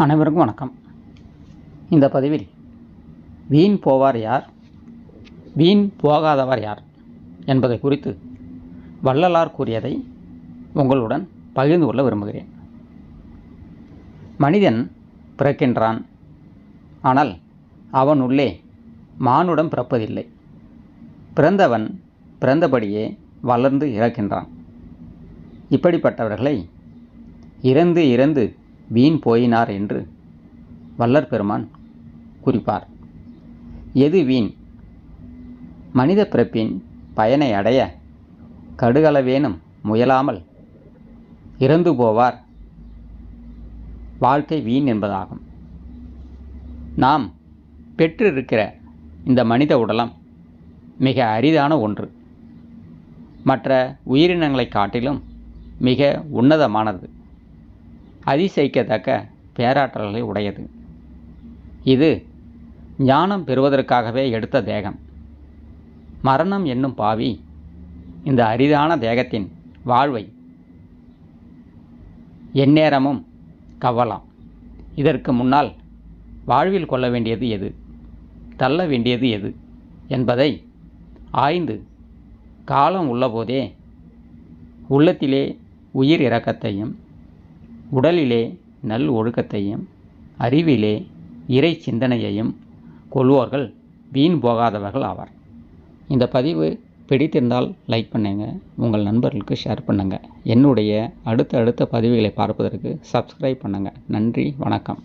அனைவருக்கும் வணக்கம். இந்த பதிவில் வீண் போவார் யார்? வீண் போகாதவர் யார்? என்பதை குறித்து வள்ளலார் கூறியதை உங்களுடன் பகிர்ந்து கொள்ள விரும்புகிறேன். மனிதன் பிறக்கின்றான். ஆனால் அவன் உள்ளே மானுடம் பிறப்பதில்லை. பிறந்தவன் பிறந்தபடியே வளர்ந்து இறக்கின்றான். இப்படிப்பட்டவர்களை இறந்து இறந்து வீண் போயினார் என்று வள்ளற் பெருமான் குறிப்பார். எது வீண்? மனித பிறப்பின் பயனை அடைய கடுகளவேனும் முயலாமல் இறந்து போவார். வாழ்க்கை வீண் என்பதாகும். நாம் பெற்றிருக்கிற இந்த மனித உடலம் மிக அரிதான ஒன்று. மற்ற உயிரினங்களைக் காட்டிலும் மிக உன்னதமானது. அதிசயிக்கத்தக்க பேராற்றல்களை உடையது. இது ஞானம் பெறுவதற்காகவே எடுத்த தேகம். மரணம் என்னும் பாவி இந்த அரிதான தேகத்தின் வாழ்வை எந்நேரமும் கவ்வலாம் இதற்கு முன்னால் வாழ்வில் கொள்ள வேண்டியது எது? தள்ள வேண்டியது எது? என்பதை ஆய்ந்து காலம் உள்ளபோதே உள்ளத்திலே உயிர் இறக்கத்தையும் உடலிலே நல் ஒழுக்கத்தையும் அறிவிலே இறை சிந்தனையையும் கொள்வோர்கள் வீண் போகாதவர்கள் ஆவார். இந்த பதிவு பிடித்திருந்தால் லைக் பண்ணுங்கள் உங்கள் நண்பர்களுக்கு ஷேர் பண்ணுங்கள் என்னுடைய அடுத்த அடுத்த பதிவுகளை பார்ப்பதற்கு சப்ஸ்கிரைப் பண்ணுங்கள் நன்றி வணக்கம்.